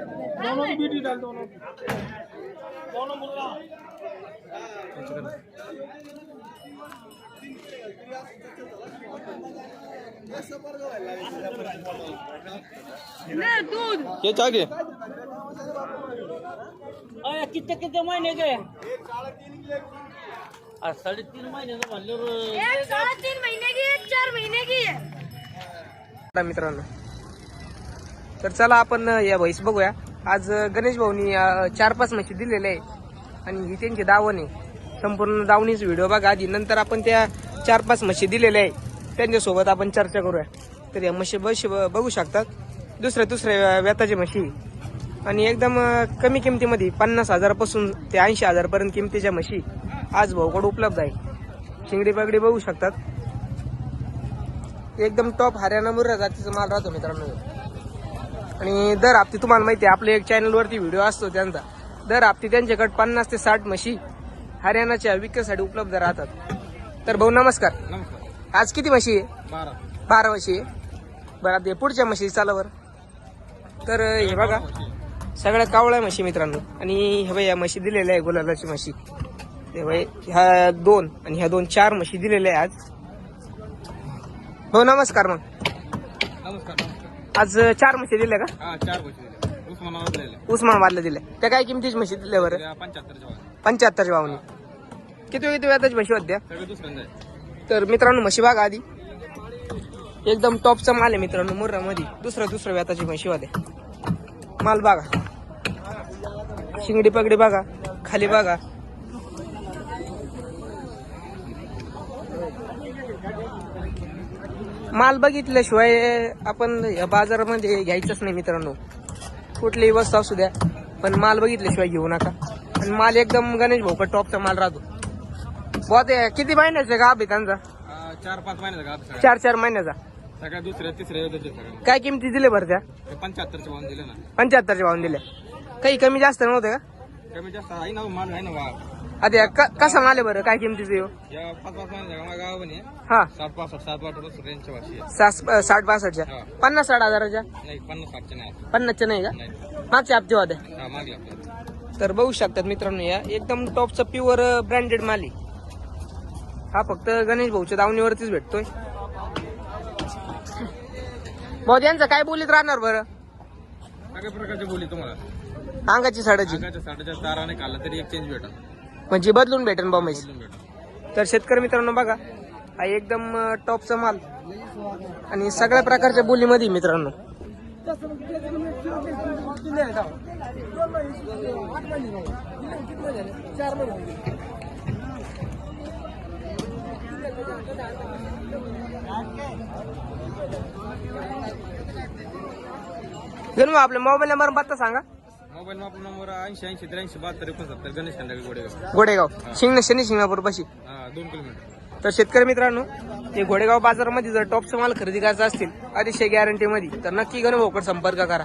दोनों की बीटी डाल दोनों। दोनों मुर्गा दूध। ये चागे अरे कितने कितने महीने के? आज साढ़े तीन महीने एक साढ़े तीन महीने की एक चार महीने की है। मित्रांनो तर चला आपण या म्हैस बघूया. आज गणेश भाऊनी चार पाच म्हशी दिलेल्या आहे आणि ही त्यांची दावण आहे. संपूर्ण दावणीच व्हिडिओ बघा आधी. नंतर आपण त्या चार पाच म्हशी दिलेल्या आहे त्यांच्यासोबत आपण चर्चा करूया. तर या म्हशी बशी बघू शकतात. दुसऱ्या दुसऱ्या व्याताची म्हशी. आणि एकदम कमी किमतीमध्ये पन्नास हजारापासून ते ऐंशी हजारपर्यंत किमतीच्या म्हशी आज भाऊकडे उपलब्ध आहे शिंगडी पगडी बघू शकतात. एकदम टॉप हरियाणा मुर्रा जातीचा माल राहतो मित्रांनो. आणि दर हप्ते तुम्हाला माहिती आहे आपल्या एक चॅनलवरती व्हिडिओ असतो त्यांचा. दर हप्ते त्यांच्याकडे पन्नास ते साठ म्हशी हरियाणाच्या विक्रीसाठी उपलब्ध राहतात. तर भाऊ नमस्कार. नमस्कार. आज किती म्हशी आहे? बारा. बारा म्हशी आहे. बरं आता पुढच्या म्हशी चाला बरं. तर हे बघा. सगळ्या कावळ्या म्हशी मित्रांनो. आणि हे बाई या म्हशी दिलेल्या आहे गुलाबाची म्हशी. हे बाई ह्या दोन आणि ह्या दोन चार म्हशी दिलेल्या आहे आज. भाऊ नमस्कार मग. नमस्कार. आज चार म्हशी दिल्या का? हा चार पैसे दिले उस्मानाबाद दिले उस्मानाबादला दिल्या. त्या काय किमतीची म्हशी दिल्या बरं? पंच्याहत्तरच्या वाजता पंच्याहत्तरच्या भावनी किती किती व्याजाची म्हशी होत्या? सगळे दुसऱ्यांदा आहे तर मित्रांनो म्हशी बघा आधी. एकदम टॉपचा माल आहे मित्रांनो मुर्रामध्ये. दुसऱ्या दुसऱ्या व्याताची म्हशी होत्या. माल बघा. शिंगडी पगडी बघा. खाली बघा. माल बघितल्याशिवाय आपण बाजारामध्ये घ्यायचंच नाही मित्रांनो. कुठलीही वस्तू असू द्या पण माल बघितल्याशिवाय घेऊ नका. आणि माल एकदम गणेश भाऊ टॉपचा माल राहतो. बुवा ते किती महिन्याचा गाभ आहे त्यांचा हा, चार पाच महिन्याचा चार चार महिन्याचा. सगळ्या दुसऱ्या तिसऱ्या काय किमती दिले बरं त्या? ते पंच्याहत्तरचे वाहन दिले ना. पंच्याहत्तरच्या भावून दिल्या. काही कमी जास्त नव्हते का? कमी जास्त आहे ना माल आहे ना क- कसा माल आहे बरं? काय किमतीचं येऊ या पाच पाच हा. सात पासष्ट सात रेंजच्या आहे. सास साठ बासष्टच्या हा. पन्नास साठ हजाराच्या? नाही पन्नास साठचे नाही. आता. पन्नासच्या नाही का? नाही. मागच्या हप्ते होत्या. हा आपल्याला तर बघू शकतात मित्रांनो या. एकदम टॉपचा प्युअर ब्रँडेड माल आहे. हा फक्त गणेश भाऊच्या दावणीवरतीच भेटतोय. भाऊ यांचं काय बोलीत राहणार बरं? सगळ्या प्रकारचे बोली तुम्हाला? अंगाची साडाची. अंगाच्या साठाच्या ताराने काढला तरी एक चेंज भेटा म्हणजे बदलून भेटेल बा म्हैस. तर शेतकरी मित्रांनो बघा हा एकदम टॉपचा माल. आणि सगळ्या प्रकारच्या बोलीमध्ये मित्रांनो. आपला मोबाईल नंबर पत्ता सांगा. मोबाईल नंबर ऐंशी ऐंशी त्र्याऐंशी बहात्तर एकोणसत्तर गणेश गोडेगाव. गोडेगाव. शिंगणे शनी शिंगणापूर पाशी हा दोन किलोमीटर. तर शेतकरी मित्रांनो हे घोडेगाव बाजारामध्ये जर टॉपचा माल खरेदी करायचा असतील अतिशय गॅरंटी मध्ये तर नक्की गणभाऊकडे संपर्क करा.